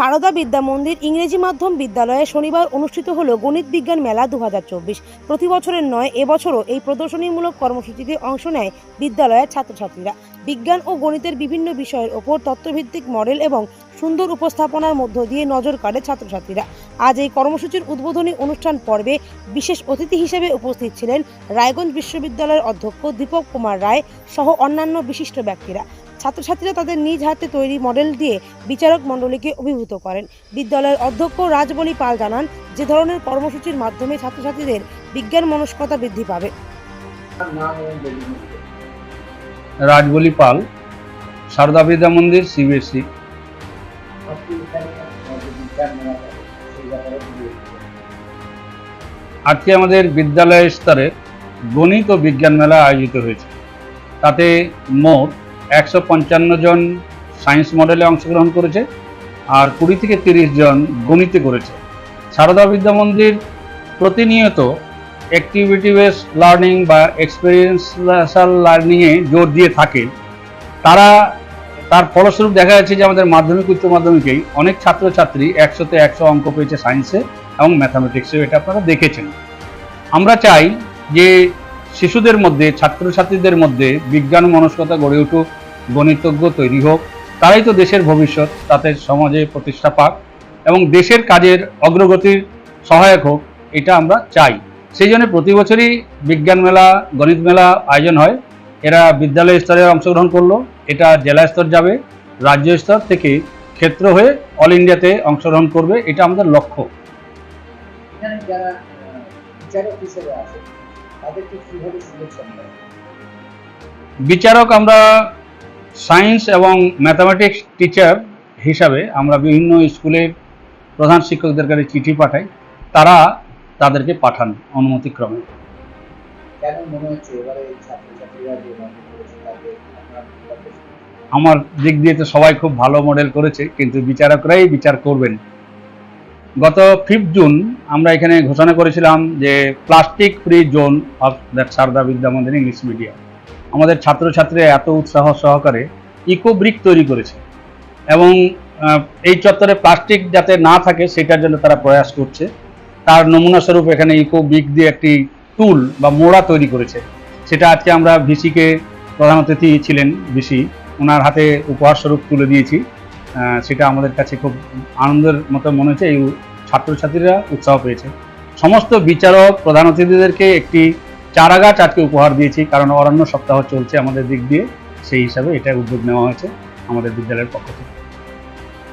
সারদা বিদ্যা মন্দির ইংরেজি মাধ্যম বিদ্যালয়ে শনিবার অনুষ্ঠিত হল গণিত বিজ্ঞান মেলা দু প্রতি বছরের নয় এবছরও এই প্রদর্শনীমূলক কর্মসূচিতে অংশ নেয় বিদ্যালয়ের ছাত্রছাত্রীরা। বিজ্ঞান ও গণিতের বিভিন্ন বিষয়ের ওপর তত্ত্বভিত্তিক মডেল এবং সুন্দর উপস্থাপনার মধ্য দিয়ে নজর কাড়ে ছাত্রছাত্রীরা। আজ এই কর্মসূচির উদ্বোধনী অনুষ্ঠান পর্বে বিশেষ অতিথি হিসেবে উপস্থিত ছিলেন রায়গঞ্জ বিশ্ববিদ্যালয়ের অধ্যক্ষ দীপক কুমার রায় সহ অন্যান্য বিশিষ্ট ব্যক্তিরা। ছাত্রছাত্রীরা তাদের নিজ হাতে তৈরি মডেল দিয়ে বিচারক মণ্ডলীকে অভিভূত করেন। বিদ্যালয়ের অধ্যক্ষ রাজবলি পাল জানান, যে ধরনের কর্মসূচির মাধ্যমে ছাত্রছাত্রীদের বিজ্ঞান মনস্কতা বৃদ্ধি পাবে। রাজবলি পাল, সারদা বিদ্যা মন্দির সিবিএসসি আজকে আমাদের বিদ্যালয় স্তরে গণিত ও বিজ্ঞান মেলা আয়োজিত হয়েছে। তাতে মোট একশো পঞ্চান্ন জন সায়েন্স মডেলে অংশগ্রহণ করেছে আর কুড়ি থেকে তিরিশ জন গণিতে করেছে। সারদা বিদ্যা মন্দির প্রতিনিয়ত অ্যাক্টিভিটি বেস লার্নিং বা এক্সপিরিয়েন্সাল লার্নিংয়ে জোর দিয়ে থাকে। তারা, তার ফলস্বরূপ দেখা যাচ্ছে যে আমাদের মাধ্যমিক, উচ্চ মাধ্যমিকেই অনেক ছাত্রছাত্রী একশোতে একশো অঙ্ক পেয়েছে সায়েন্সে এবং ম্যাথামেটিক্সেও এটা আপনারা দেখেছেন। আমরা চাই যে শিশুদের মধ্যে, ছাত্রছাত্রীদের মধ্যে বিজ্ঞান মনস্কতা গড়ে উঠুক গণিতজ্ঞ তৈরি হোক তারাই তো দেশের ভবিষ্যৎ তাতে সমাজে প্রতিষ্ঠা পাক এবং দেশের কাজের অগ্রগতির সহায়ক হোক এটা আমরা চাই। সেই জন্য প্রতি বছরই বিজ্ঞান মেলা গণিত মেলা আয়োজন হয়। এরা বিদ্যালয় স্তরে অংশগ্রহণ করল এটা জেলা স্তর যাবে রাজ্য স্তর থেকে ক্ষেত্র হয়ে অল ইন্ডিয়াতে অংশগ্রহণ করবে এটা আমাদের লক্ষ্য। বিচারক আমরা সায়েন্স এবং ম্যাথামেটিক্স টিচার হিসাবে আমরা বিভিন্ন স্কুলের প্রধান শিক্ষকদের কাছে চিঠি পাঠাই। তারা তাদেরকে পাঠান অনুমতিক্রমে। আমার দিক দিয়ে তো সবাই খুব ভালো মডেল করেছে কিন্তু বিচারকরাই বিচার করবেন। গত ফিফথ জুন আমরা এখানে ঘোষণা করেছিলাম যে plastic free zone of that Sarada Vidya Mandir English medium আমাদের ছাত্রছাত্রীরা এত উৎসাহ সহকারে ইকো ব্রিক তৈরি করেছে। এবং এই চত্বরে প্লাস্টিক যাতে না থাকে সেটার জন্য তারা প্রয়াস করছে। তার নমুনা স্বরূপ এখানে ইকো ব্রিক দিয়ে একটি টুল বা মোড়া তৈরি করেছে। সেটা আজকে আমরা ভিসিকে প্রধান অতিথি ছিলেন ভিসি। ওনার হাতে উপহার স্বরূপ তুলে দিয়েছি। সেটা আমাদের কাছে খুব আনন্দের মতো মনে হচ্ছে। এই ছাত্রছাত্রীরা উৎসাহ পেয়েছে। সমস্ত বিচারক, প্রধান অতিথিদেরকে একটি চারা গাছ আজকে উপহার দিয়েছি, কারণ অরণ্য সপ্তাহ চলছে আমাদের দিক দিয়ে। সেই হিসাবে এটা উদ্যোগ নেওয়া হয়েছে আমাদের বিদ্যালয়ের পক্ষ থেকে।